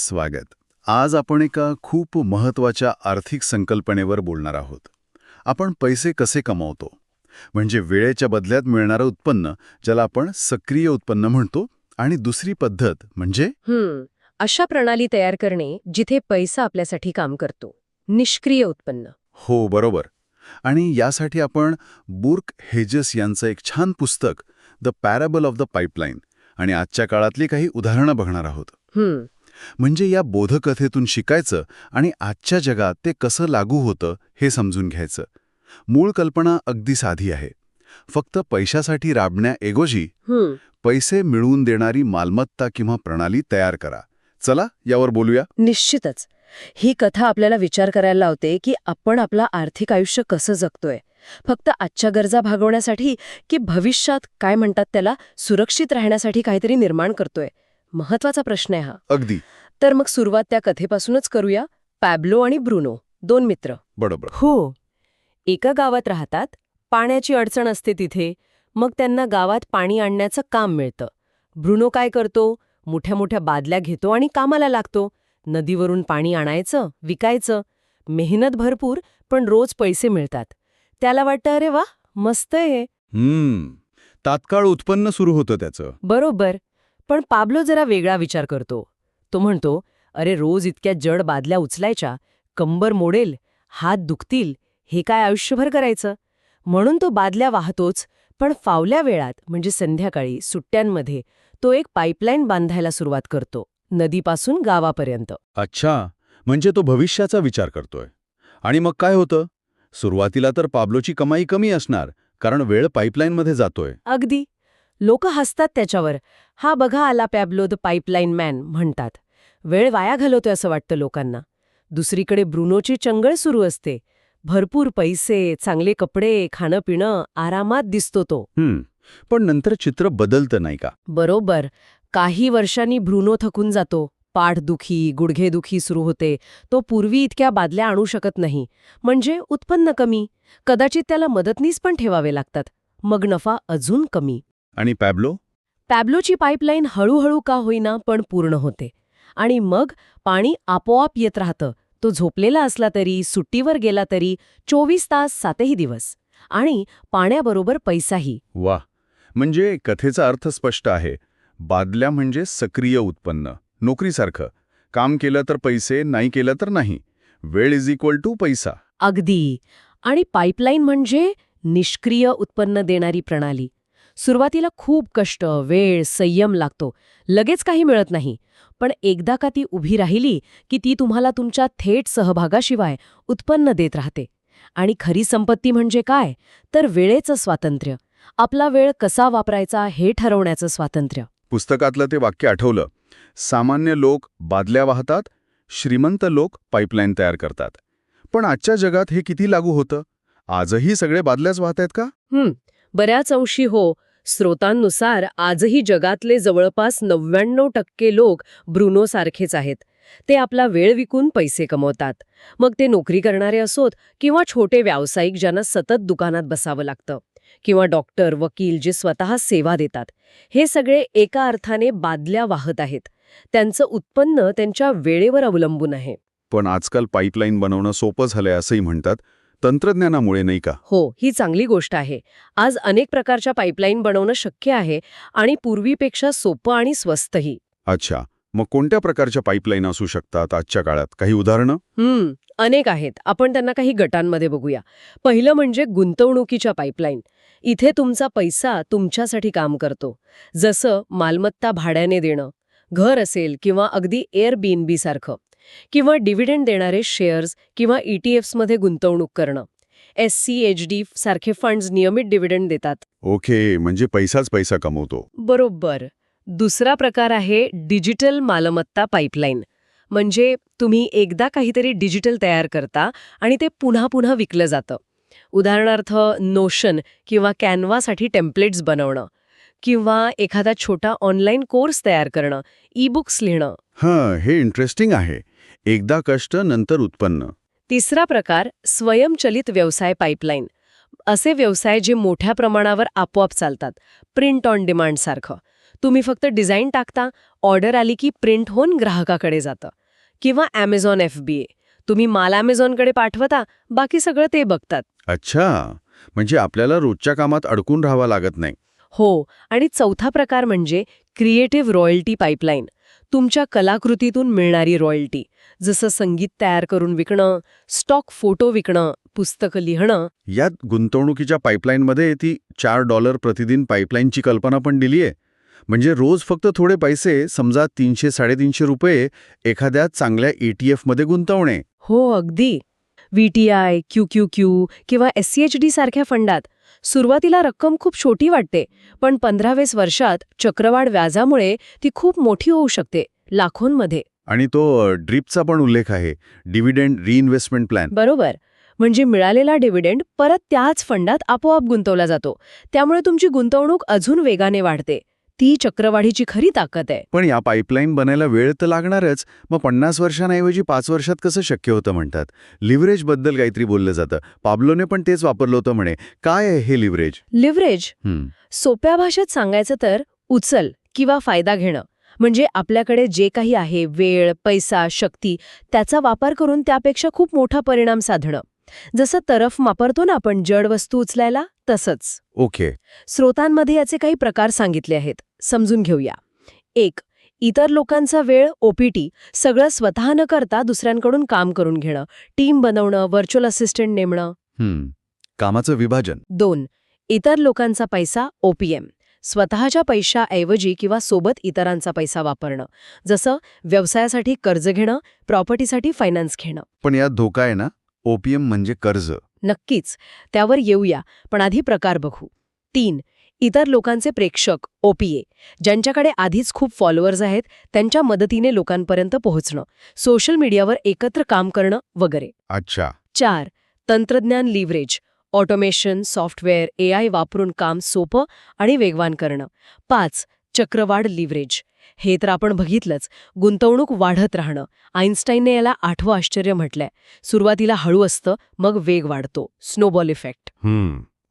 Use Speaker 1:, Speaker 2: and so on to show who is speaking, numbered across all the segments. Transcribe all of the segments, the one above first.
Speaker 1: स्वागत. आज आपण एका खूप महत्त्वाच्या आर्थिक संकल्पनेवर बोलणार आहोत. आपण पैसे कसे कमावतो? म्हणजे वेळेच्या बदल्यात मिळणारं उत्पन्न ज्याला आपण सक्रिय उत्पन्न म्हणतो आणि दुसरी पद्धत म्हणजे?
Speaker 2: अशा प्रणाली तयार करणे जिथे पैसा आपल्यासाठी काम करतो. निष्क्रिय उत्पन्न.
Speaker 1: हो बरोबर. आणि यासाठी आपण बुर्क हेजस यांचं एक छान पुस्तक the parable of the pipeline आणि आजच्या काळातली काही उदाहरणं बघणार आहोत. म्हणजे या बोधकथेतून शिकायचं आणि आजच्या जगात ते कसं लागू होतं हे समजून घ्यायचं. मूळ कल्पना अगदी साधी आहे. फक्त पैशासाठी राबण्याऐवजी पैसे मिळवून देणारी मालमत्ता किंवा प्रणाली तयार करा. चला यावर बोलूया.
Speaker 2: निश्चितच. ही कथा आपल्याला विचार करायला लावते की आपण आपलं आर्थिक आयुष्य कसं जगतोय. फक्त आजच्या गरजा भागवण्यासाठी की भविष्यात काय म्हणतात त्याला सुरक्षित राहण्यासाठी काहीतरी निर्माण करतोय. महत्त्वाचा प्रश्न आहे हा.
Speaker 1: अगदी.
Speaker 2: तर मग सुरुवात त्या कथेपासूनच करूया. पॅब्लो आणि ब्रुनो दोन मित्र.
Speaker 1: बरोबर.
Speaker 2: हो. एका गावात राहतात पाण्याची अडचण असते तिथे मग त्यांना गावात पाणी आणण्याचं काम मिळतं. ब्रुनो काय करतो? मोठ्या मोठ्या बादल्या घेतो आणि कामाला लागतो. नदीवरून पाणी आणायचं विकायचं. मेहनत भरपूर पण रोज पैसे मिळतात. त्याला वाटतं अरे वा मस्त आहे.
Speaker 1: तात्काळ उत्पन्न सुरू होतं त्याचं.
Speaker 2: बरोबर. पण पाब्लो जरा वेगळा विचार करतो. तो म्हणतो अरे रोज इतक्या जड बादल्या उचलायच्या कंबर मोडेल हात दुखतील हे काय आयुष्यभर करायचं? म्हणून तो बादल्या वाहतोच पण फावल्या वेळात म्हणजे संध्याकाळी सुट्ट्यांमध्ये तो एक पाईपलाईन बांधायला सुरुवात करतो नदीपासून गावापर्यंत.
Speaker 1: अच्छा म्हणजे तो भविष्याचा विचार करतोय. आणि मग काय होतं? सुरुवातीला तर पाब्लोची कमाई कमी असणार कारण वेळ पाईपलाईनमध्ये जातोय.
Speaker 2: अगदी. लोक हसतात त्याच्यावर. हा बघा आला पॅब्लो द पाईपलाईन मॅन म्हणतात. वेळ वाया घालवतोय असं वाटतं लोकांना. दुसरीकडे ब्रुनोची चंगळ सुरू असते. भरपूर पैसे चांगले कपडे खाणं पिणं आरामात दिसतो तो.
Speaker 1: हम्म पण नंतर चित्र बदलतं नाही का?
Speaker 2: बरोबर. काही वर्षांनी ब्रुनो थकून जातो. पाठदुखी गुडघेदुखी सुरू होते. तो पूर्वी इतक्या बादल्या आणू शकत नाही. म्हणजे उत्पन्न कमी. कदाचित त्याला मदतनीस पण ठेवावे लागतात. मग नफा अजून कमी.
Speaker 1: आणि पॅब्लो?
Speaker 2: पॅब्लोची पाईपलाईन हळूहळू का होईना पण पूर्ण होते. आणि मग पाणी आपोआप येत राहतं. तो झोपलेला असला तरी सुट्टीवर गेला तरी चोवीस तास सातही दिवस. आणि पाण्याबरोबर पैसाही.
Speaker 1: वा. म्हणजे कथेचा अर्थ स्पष्ट आहे. बादल्या म्हणजे सक्रिय उत्पन्न. नोकरीसारखं. काम केलं तर पैसे नाही केलं तर नाही. वेळ इज इक्वल टू पैसा.
Speaker 2: अगदी. आणि पाईपलाईन म्हणजे निष्क्रिय उत्पन्न देणारी प्रणाली. सुरुवातीला खूप कष्ट वेळ संयम लागतो. लगेच काही मिळत नाही. पण एकदा का ती उभी राहिली की ती तुम्हाला तुमच्या थेट सहभागाशिवाय उत्पन्न देत राहते. आणि खरी संपत्ती म्हणजे काय? तर वेळेचं स्वातंत्र्य. आपला वेळ कसा वापरायचा हे ठरवण्याचं स्वातंत्र्य.
Speaker 1: पुस्तकातलं ते वाक्य आठवलं. सामान्य लोक बादल्या वाहतात श्रीमंत लोक पाईपलाईन तयार करतात. पण आजच्या जगात हे किती लागू होतं? आजही सगळे बादल्याच वाहत आहेत का?
Speaker 2: हं, बऱ्याच अंशी हो. स्रोतांनुसार आजही जगातले जवळपास नव्याण्णव टक्के लोक ब्रुनोसारखेच आहेत. ते आपला वेळ विकून पैसे कमवतात. मग ते नोकरी करणारे असोत किंवा छोटे व्यावसायिक ज्यांना सतत दुकानात बसावं लागतं किंवा डॉक्टर वकील जे स्वतः सेवा देतात. हे सगळे एका अर्थाने बादल्या वाहत आहेत. त्यांचं उत्पन्न त्यांच्या वेळेवर अवलंबून आहे.
Speaker 1: पण आजकाल पाईपलाईन बनवणं सोपं झालंय असंही म्हणतात. तंत्रज्ञानामुळे नाही का?
Speaker 2: हो ही चांगली गोष्ट आहे. आज अनेक प्रकारच्या पाईपलाईन बनवणं शक्य आहे आणि पूर्वीपेक्षा सोपं आणि स्वस्तही.
Speaker 1: अच्छा मग कोणत्या प्रकारच्या पाईपलाईन असू शकतात आजच्या काळात? काही उदाहरणं?
Speaker 2: हम्म अनेक आहेत. आपण त्यांना काही गटांमध्ये बघूया. पहिलं म्हणजे गुंतवणुकीच्या पाईपलाईन इथे तुमचा पैसा तुमच्यासाठी काम करतो. जसं मालमत्ता भाड्याने देणं घर असेल किंवा अगदी एअर सारखं. किंवा डिव्हिडंड देणारे शेअर्स किंवा E ईटीएफ्समध्ये गुंतवणूक करणं. एस सी एच डी सारखे फंड्स नियमित डिव्हिडंड देतात.
Speaker 1: ओके म्हणजे पैसाच पैसा कमवतो.
Speaker 2: बरोबर. दुसरा प्रकार आहे डिजिटल मालमत्ता पाईपलाईन म्हणजे तुम्ही एकदा काहीतरी डिजिटल तयार करता आणि ते पुन्हा पुन्हा विकलं जातं. उदाहरणार्थ नोशन किंवा कॅनवासाठी टेम्पलेट्स बनवणं. किंवा एखादा छोटा ऑनलाईन कोर्स तयार करणं ई बुक्स लिहिणं.
Speaker 1: हां हे इंटरेस्टिंग आहे. एकदा कष्ट नंतर उत्पन्न.
Speaker 2: तिसरा प्रकार स्वयंचलित व्यवसाय पाईपलाईन असे व्यवसाय जे मोठ्या प्रमाणावर आपोआप चालतात प्रिंट ऑन डिमांड सारखं. तुम्ही फक्त डिझाईन टाकता ऑर्डर आली की प्रिंट होऊन ग्राहकाकडे जातं. किंवा ॲमेझॉन एफ बी ए तुम्ही माल ॲमेझॉनकडे पाठवता बाकी सगळं ते बघतात.
Speaker 1: अच्छा. म्हणजे आपल्याला रोजच्या कामात अडकून राहावं लागत नाही.
Speaker 2: हो. आणि चौथा प्रकार म्हणजे क्रिएटिव्ह रॉयल्टी पाईपलाईन तुमच्या कलाकृतीतून मिळणारी रॉयल्टी. जसं संगीत तयार करून विकणं स्टॉक फोटो विकणं पुस्तकं लिहिणं.
Speaker 1: यात गुंतवणुकीच्या पाईपलाईनमध्ये ती चार डॉलर प्रतिदिन पाईपलाईनची कल्पना पण दिली आहे म्हणजे रोज फक्त थोडे पैसे समजा तीनशे साडेतीनशे रुपये एखाद्या चांगल्या E ईटीएफमध्ये गुंतवणे.
Speaker 2: हो अगदी. व्हीटीआय क्यू क्यू क्यू किंवा एस सी एच डी सारख्या फंडात सुरुवातीला रक्कम खूप छोटी वाटते पण पंधरावेस वर्षात चक्रवाढ व्याजामुळे ती खूप मोठी होऊ शकते लाखोंमध्ये.
Speaker 1: आणि तो ड्रिपचा पण उल्लेख आहे डिव्हिडेंड रिइन्व्हेस्टमेंट प्लॅन.
Speaker 2: बरोबर. म्हणजे मिळालेला डिव्हिडेंड परत त्याच फंडात आपोआप गुंतवला जातो. त्यामुळे तुमची गुंतवणूक अजून वेगाने वाढते. ती चक्रवाढीची खरी ताकद आहे.
Speaker 1: पण या पाईपलाईन बनायला वेळ तर लागणारच. मग पन्नास वर्षांऐवजी पाच वर्षात कसं शक्य होतं म्हणतात. लिव्हरेजबद्दल काहीतरी बोललं जातं. पाब्लोने पण तेच वापरलं होतं म्हणे. काय आहे हे लिव्हरेज?
Speaker 2: लिव्हरेज? सोप्या भाषेत सांगायचं तर उचल किंवा फायदा घेणं. म्हणजे आपल्याकडे जे काही आहे वेळ पैसा शक्ती त्याचा वापर करून त्यापेक्षा खूप मोठा परिणाम साधणं. जसं तरफ वापरतो ना आपण जड वस्तू उचलायला तसंच.
Speaker 1: ओके.
Speaker 2: स्रोतांमध्ये याचे काही प्रकार सांगितले आहेत. समजून घेऊया. एक इतर लोकांचा वेळ ओपीटी सगळं स्वतः न करता दुसऱ्यांकडून काम करून घेणं टीम बनवणं व्हर्च्युअल असिस्टंट नेमणं.
Speaker 1: कामाचं विभाजन.
Speaker 2: दोन इतर लोकांचा पैसा ओपीएम स्वतःच्या पैशाऐवजी किंवा सोबत इतरांचा पैसा वापरणं. जसं व्यवसायासाठी कर्ज घेणं प्रॉपर्टीसाठी फायनान्स घेणं.
Speaker 1: पण यात धोका आहे ना? ओपीएम म्हणजे कर्ज.
Speaker 2: नक्कीच त्यावर येऊया पण आधी प्रकार बघू. तीन इतर लोकांचे प्रेक्षक ओपीए ज्यांच्याकडे आधीच खूप फॉलोअर्स आहेत त्यांच्या मदतीने लोकांपर्यंत पोहोचणं सोशल मीडियावर एकत्र काम करणं वगैरे.
Speaker 1: अच्छा.
Speaker 2: चार तंत्रज्ञान leverage automation software A I वापरून काम सोपं आणि वेगवान करणं. पाच चक्रवाढ लिव्हरेज हे तर आपण बघितलंच. गुंतवणूक वाढत राहणं. आईन्स्टाईनने याला आठवं आश्चर्य म्हटलंय. सुरुवातीला हळू असतं मग वेग वाढतो. स्नोबॉल इफेक्ट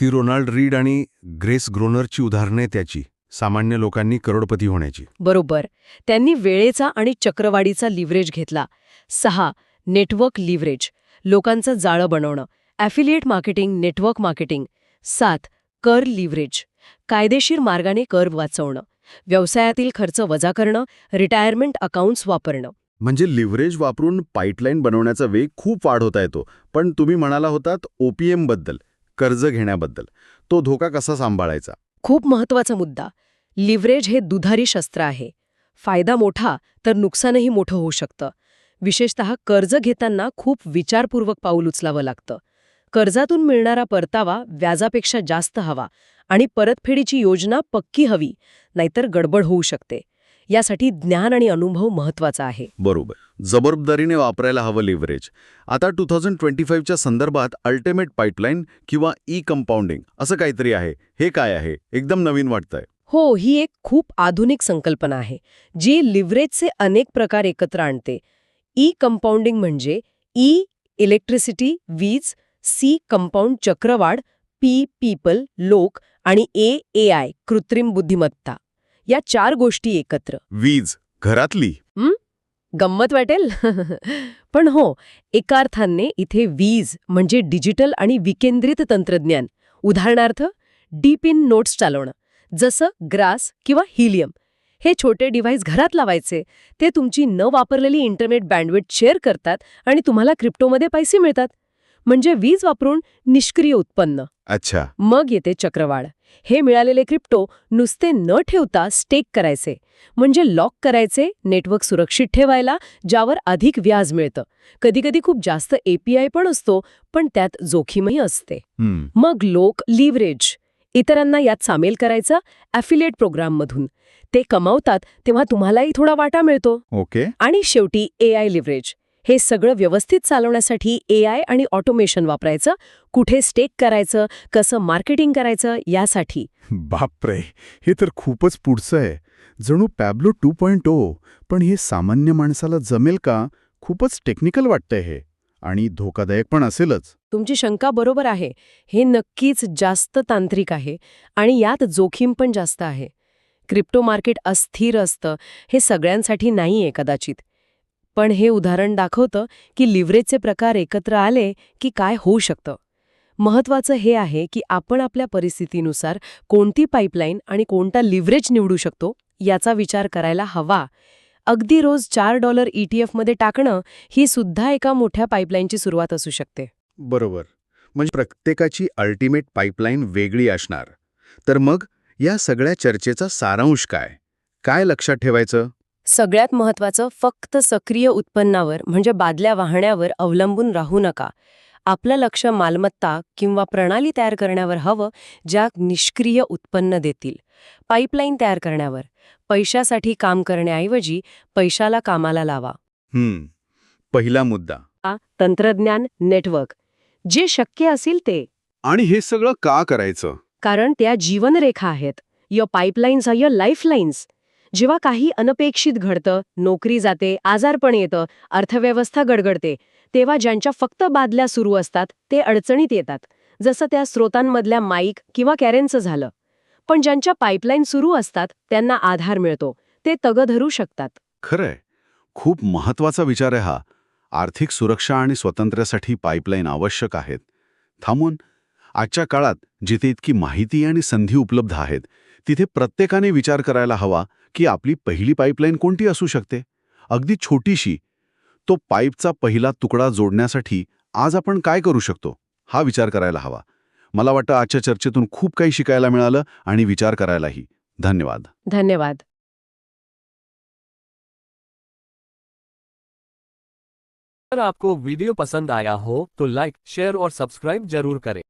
Speaker 3: ती रोनाल्ड रीड आणि ग्रेस ग्रोनरची उदाहरणे त्याची सामान्य लोकांनी करोडपती होण्याची.
Speaker 2: बरोबर. त्यांनी वेळेचा आणि चक्रवाढीचा लिव्हरेज घेतला. सहा नेटवर्क लिव्हरेज लोकांचं जाळं बनवणं ॲफिलिएट मार्केटिंग नेटवर्क मार्केटिंग. सात कर लिव्हरेज कायदेशीर मार्गाने कर वाचवणं व्यवसायातील खर्च वजा करणं रिटायरमेंट अकाउंट्स वापरणं.
Speaker 1: म्हणजे लिव्हरेज वापरून पाईपलाईन बनवण्याचा वेग खूप वाढवता येतो पण तुम्ही म्हणाला होतात ओपीएमबद्दल. कर्ज घेण्याबद्दल. तो धोका कसा सांभाळायचा?
Speaker 2: खूप महत्त्वाचा मुद्दा. लिव्हरेज हे दुधारी शस्त्र आहे. फायदा मोठा तर नुकसानही मोठं होऊ शकतं. विशेषतः कर्ज घेताना खूप विचारपूर्वक पाऊल उचलावं लागतं. कर्जातून मिळणारा परतावा व्याजापेक्षा जास्त हवा आणि परतफेडीची योजना पक्की हवी नाहीतर गडबड होऊ शकते. यासाठी ज्ञान आणि अनुभव महत्त्वाचा आहे.
Speaker 1: बरोबर. जबाबदारीने वापरायला हवं लिव्हरेज आता टू थाउजंड ट्वेंटी फाईव्हच्या संदर्भात अल्टिमेट पाईपलाईन किंवा ई कंपाऊंडिंग असं काहीतरी आहे. हे काय आहे? एकदम नवीन वाटतंय.
Speaker 2: हो ही एक खूप आधुनिक संकल्पना आहे जी लिव्हरेजचे अनेक प्रकार एकत्र आणते. ई कंपाऊंडिंग म्हणजे ई इलेक्ट्रिसिटी वीज सी कंपाऊंड चक्रवाढ पी पीपल लोक आणि ए ए आय कृत्रिम बुद्धिमत्ता. या चार गोष्टी एकत्र.
Speaker 1: वीज घरातली.
Speaker 2: गंमत वाटेल? पण हो एका अर्थाने इथे वीज म्हणजे डिजिटल आणि विकेंद्रित तंत्रज्ञान. उदाहरणार्थ डीप इन नोट्स चालवणं जसं ग्रास किंवा हिलियम. हे छोटे डिव्हाइस घरात लावायचे ते तुमची न वापरलेली इंटरनेट बँडविड शेअर करतात आणि तुम्हाला क्रिप्टोमध्ये पैसे मिळतात. म्हणजे वीज वापरून निष्क्रिय उत्पन्न.
Speaker 1: अच्छा.
Speaker 2: मग येते चक्रवाढ. हे मिळालेले क्रिप्टो नुसते न ठेवता स्टेक करायचे. म्हणजे लॉक करायचे नेटवर्क सुरक्षित ठेवायला ज्यावर अधिक व्याज मिळतं. कधीकधी खूप जास्त एपीआय पण असतो पण त्यात जोखीमही असते. मग लोक लिव्हरेज. इतरांना यात सामील करायचं ॲफिलिएट प्रोग्राममधून. ते कमावतात तेव्हा तुम्हालाही थोडा वाटा मिळतो.
Speaker 1: ओके.
Speaker 2: आणि शेवटी ए आय लिव्हरेज. हे सगळं व्यवस्थित चालवण्यासाठी ए आय आणि ऑटोमेशन वापरायचं कुठे स्टेक करायचं कसं मार्केटिंग करायचं यासाठी.
Speaker 4: बापरे हे तर खूपच पुढचं आहे. जणू पॅब्लो टू पॉइंट ओ पण हे सामान्य माणसाला जमेल का? खूपच टेक्निकल वाटतंय हे. आणि धोकादायक पण असेलच.
Speaker 2: तुमची शंका बरोबर आहे. हे नक्कीच जास्त तांत्रिक आहे आणि यात जोखीम पण जास्त आहे. क्रिप्टो मार्केट अस्थिर असतं. हे सगळ्यांसाठी नाही आहे कदाचित. पण हे उदाहरण दाखवतं की लिव्हरेजचे प्रकार एकत्र आले की काय होऊ शकतं. महत्वाचं हे आहे की आपण आपल्या परिस्थितीनुसार कोणती पाईपलाईन आणि कोणता लिव्हरेज निवडू शकतो याचा विचार करायला हवा. अगदी रोज चार डॉलर ईटीएफमध्ये टाकणं ही सुद्धा एका मोठ्या पाईपलाईनची सुरुवात असू शकते.
Speaker 4: बरोबर. म्हणजे प्रत्येकाची अल्टिमेट पाईपलाईन वेगळी असणार. तर मग या सगळ्या चर्चेचा सारांश काय? काय लक्षात ठेवायचं?
Speaker 2: सगळ्यात महत्वाचं फक्त सक्रिय उत्पन्नावर म्हणजे बादल्या वाहण्यावर अवलंबून राहू नका. आपलं लक्ष मालमत्ता किंवा प्रणाली तयार करण्यावर हवं ज्या निष्क्रिय उत्पन्न देतील. पाईपलाईन तयार करण्यावर. पैशासाठी काम करण्याऐवजी पैशाला कामाला लावा.
Speaker 4: हम्म. पहिला मुद्दा.
Speaker 2: तंत्रज्ञान नेटवर्क. जे शक्य असेल ते.
Speaker 3: आणि हे सगळं का करायचं?
Speaker 2: कारण त्या जीवनरेखा आहेत. Your pipelines are your lifelines जेव्हा काही अनपेक्षित घडतं नोकरी जाते आजारपण येतं अर्थव्यवस्था गडगडते तेव्हा ज्यांच्या फक्त बादल्या सुरू असतात ते अडचणीत येतात. जसं त्या स्रोतांमधल्या माईक किंवा कॅरेनचं झालं. पण ज्यांच्या पाईपलाईन सुरू असतात त्यांना आधार मिळतो. ते तग धरू शकतात.
Speaker 1: खरंय. खूप महत्त्वाचा विचार आहे हा. आर्थिक सुरक्षा आणि स्वातंत्र्यासाठी पाईपलाईन आवश्यक आहेत. थांबून. आजच्या काळात जिथे इतकी माहिती आणि संधी उपलब्ध आहेत तिथे प्रत्येकाने विचार करायला हवा की आपली पहिली पाईपलाईन कोणती असू शकते? अगदी छोटीशी तो पाईपचा पहिला तुकडा जोडण्यासाठी आज आपण काय करू शकतो? हा विचार करायला हवा. मला वाटतं आजच्या चर्चेतून खूप काही शिकायला मिळालं आणि विचार करायलाही. धन्यवाद.
Speaker 2: धन्यवाद.
Speaker 5: अगर आपको वीडियो पसंद आया हो तो लाइक शेयर और सब्सक्राइब जरूर करें।